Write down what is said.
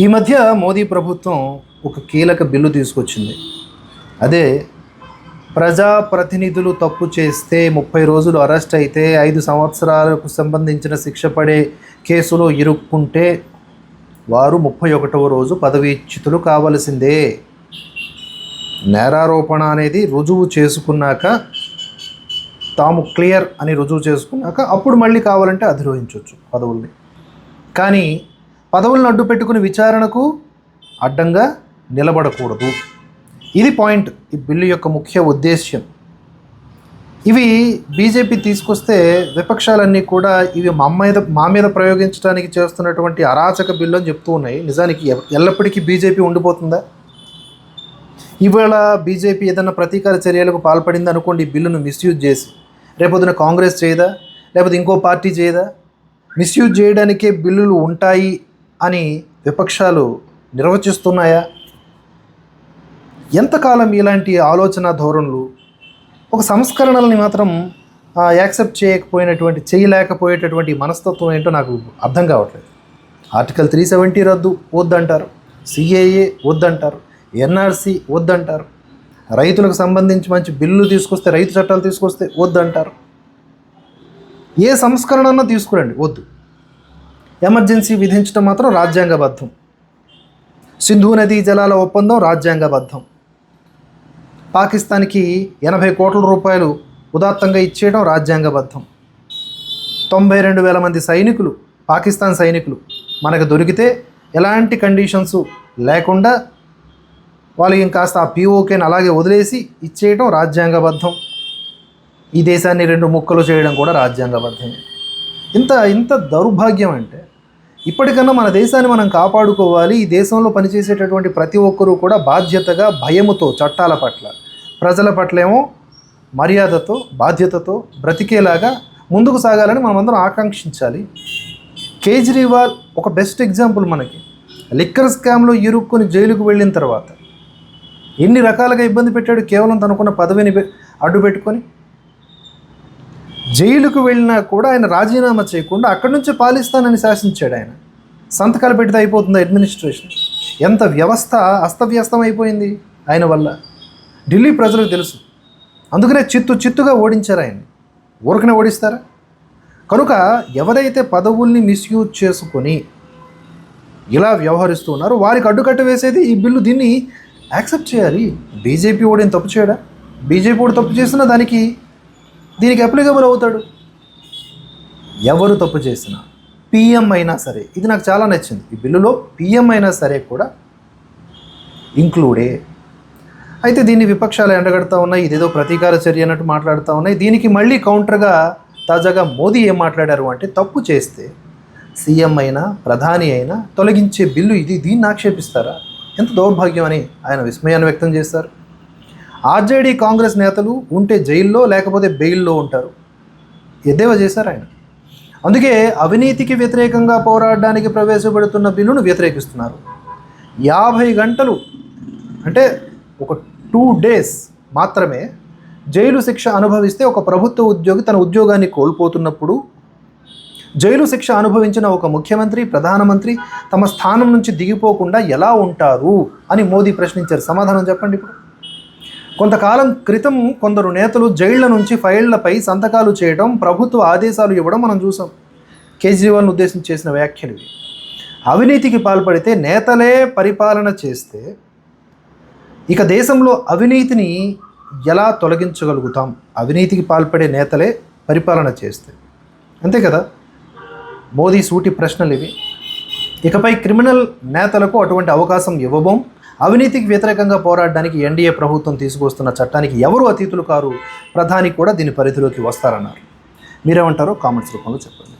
ఈ మధ్య మోదీ ప్రభుత్వం ఒక కీలక బిల్లు తీసుకొచ్చింది. అదే ప్రజాప్రతినిధులు తప్పు చేస్తే ముప్పై రోజులు అరెస్ట్ అయితే ఐదు సంవత్సరాలకు సంబంధించిన శిక్ష పడే కేసులో ఇరుక్కుంటే వారు ముప్పై ఒకటవ రోజు పదవీచ్యుతులు కావలసిందే. నేరారోపణ అనేది రుజువు చేసుకున్నాక తాము క్లియర్ అని రుజువు చేసుకున్నాక అప్పుడు మళ్ళీ కావాలంటే అధిరోహించవచ్చు పదవుల్ని. కానీ పదవులను అడ్డు పెట్టుకుని విచారణకు అడ్డంగా నిలబడకూడదు. ఇది పాయింట్ ఈ బిల్లు యొక్క ముఖ్య ఉద్దేశ్యం. ఇవి బీజేపీ తీసుకొస్తే విపక్షాలన్నీ కూడా ఇవి మా మీద మా మీద ప్రయోగించడానికి చేస్తున్నటువంటి అరాచక బిల్లు అని చెప్తూ ఉన్నాయి. నిజానికి ఎ- ఎల్లప్పటికీ బీజేపీ ఉండిపోతుందా? ఇవాళ బీజేపీ ఏదైనా ప్రతీకార చర్యలకు పాల్పడింది అనుకోండి ఈ బిల్లును మిస్యూజ్ చేసి. రేపొద్దున కాంగ్రెస్ చేయదా? లేకపోతే ఇంకో పార్టీ చేయదా? మిస్యూజ్ చేయడానికే బిల్లులు ఉంటాయి అని విపక్షాలు నిర్వచిస్తున్నాయా? ఎంతకాలం ఇలాంటి ఆలోచన ధోరణులు? ఒక సంస్కరణల్ని మాత్రం యాక్సెప్ట్ చేయకపోయినటువంటి చేయలేకపోయేటటువంటి మనస్తత్వం ఏంటో నాకు అర్థం కావట్లేదు. ఆర్టికల్ త్రీ సెవెంటీ రద్దు వద్దంటారు. సిఏఏ వద్దంటారు. ఎన్ఆర్సి వద్దంటారు. రైతులకు సంబంధించి మంచి బిల్లు తీసుకొస్తే రైతు చట్టాలు తీసుకొస్తే వద్దంటారు. ఏ సంస్కరణన్నా తీసుకురండి వద్దు. ఎమర్జెన్సీ విధించడం మాత్రం రాజ్యాంగబద్ధం. సింధు నదీ జలాల ఒప్పందం రాజ్యాంగబద్ధం. పాకిస్తాన్కి ఎనభై కోట్ల రూపాయలు ఉదాత్తంగా ఇచ్చేయడం రాజ్యాంగబద్ధం. తొంభై రెండు వేల మంది సైనికులు పాకిస్తాన్ సైనికులు మనకు దొరికితే ఎలాంటి కండిషన్స్ లేకుండా వాళ్ళకి ఇంకాస్త ఆ పీఓకేని అలాగే వదిలేసి ఇచ్చేయడం రాజ్యాంగబద్ధం. ఈ దేశాన్ని రెండు ముక్కలు చేయడం కూడా రాజ్యాంగబద్ధమే. ఇంత ఇంత దౌర్భాగ్యం అంటే ఇప్పటికన్నా మన దేశాన్ని మనం కాపాడుకోవాలి. ఈ దేశంలో పనిచేసేటటువంటి ప్రతి ఒక్కరూ కూడా బాధ్యతగా భయముతో చట్టాల పట్ల ప్రజల పట్లేమో మర్యాదతో బాధ్యతతో బ్రతికేలాగా ముందుకు సాగాలని మనమందరం ఆకాంక్షించాలి. కేజ్రీవాల్ ఒక బెస్ట్ ఎగ్జాంపుల్ మనకి. లిక్కర్ స్కామ్లో ఇరుక్కుని జైలుకు వెళ్ళిన తర్వాత ఎన్ని రకాలుగా ఇబ్బంది పెట్టాడు? కేవలం తనకున్న పదవిని అడ్డు పెట్టుకొని జైలుకు వెళ్ళినా కూడా ఆయన రాజీనామా చేయకుండా అక్కడి నుంచి పాలిస్తానని శాసించాడు ఆయన. సంతకాలు పెడితే అయిపోతుంది అడ్మినిస్ట్రేషన్ ఎంత వ్యవస్థ అస్తవ్యస్తం అయిపోయింది ఆయన వల్ల. ఢిల్లీ ప్రజలకు తెలుసు. అందుకనే చిత్తు చిత్తుగా ఓడించారు ఆయన ఊరికనే ఓడిస్తారా? కనుక ఎవరైతే పదవుల్ని మిస్యూజ్ చేసుకొని ఇలా వ్యవహరిస్తూ ఉన్నారో వారికి అడ్డుకట్ట వేసేది ఈ బిల్లు. దీన్ని యాక్సెప్ట్ చేయాలి. బీజేపీ ఓడిని తప్పు చేయడా? బీజేపీ ఓడి తప్పు చేసినా దానికి దీనికి అప్లికబుల్ అవుతాడు? ఎవరు తప్పు చేసినా పిఎం అయినా సరే ఇది నాకు చాలా నచ్చింది. ఈ బిల్లులో పిఎం అయినా సరే కూడా ఇంక్లూడే అయితే దీన్ని విపక్షాలు ఎండగడతా ఉన్నాయి ఇదేదో ప్రతీకార చర్య అన్నట్టు మాట్లాడుతూ ఉన్నాయి. దీనికి మళ్ళీ కౌంటర్గా తాజాగా మోదీ ఏం మాట్లాడారు అంటే తప్పు చేస్తే సీఎం అయినా ప్రధాని అయినా తొలగించే బిల్లు ఇది దీన్ని ఆక్షేపిస్తారా? ఎంత దౌర్భాగ్యం అని ఆయన విస్మయాన్ని వ్యక్తం చేస్తారు ఆర్జేడీ కాంగ్రెస్ నేతలు ఉంటే జైల్లో లేకపోతే బెయిల్లో ఉంటారు. ఎద్దేవా చేశారు ఆయన. అందుకే అవినీతికి వ్యతిరేకంగా పోరాడడానికి ప్రవేశపెడుతున్న బిల్లును వ్యతిరేకిస్తున్నారు. యాభై గంటలు అంటే ఒక టూ డేస్ మాత్రమే జైలు శిక్ష అనుభవిస్తే ఒక ప్రభుత్వ ఉద్యోగి తన ఉద్యోగాన్ని కోల్పోతున్నప్పుడు జైలు శిక్ష అనుభవించిన ఒక ముఖ్యమంత్రి ప్రధానమంత్రి తమ స్థానం నుంచి దిగిపోకుండా ఎలా ఉంటారు అని మోదీ ప్రశ్నించారు. సమాధానం చెప్పండి ఇప్పుడు. కొంతకాలం క్రితం కొందరు నేతలు జైళ్ళ నుంచి ఫైళ్ళపై సంతకాలు చేయడం ప్రభుత్వ ఆదేశాలు ఇవ్వడం మనం చూసాం. కేజ్రీవాల్ను ఉద్దేశించి చేసిన వ్యాఖ్యలు అవినీతికి పాల్పడితే నేతలే పరిపాలన చేస్తే ఇక దేశంలో అవినీతిని ఎలా తొలగించగలుగుతాం? అవినీతికి పాల్పడే నేతలే పరిపాలన చేస్తే. అంతే కదా? మోదీ సూటి ప్రశ్నలు ఇవి. ఇకపై క్రిమినల్ నేతలకు అటువంటి అవకాశం ఇవ్వబోం. అవినీతికి వ్యతిరేకంగా పోరాడడానికి ఎన్డీఏ ప్రభుత్వం తీసుకొస్తున్న చట్టానికి ఎవరు అతీతులు కారు? ప్రధాని కూడా దీని పరిధిలోకి వస్తారన్నారు. మీరేమంటారో కామెంట్స్ రూపంలో చెప్పండి.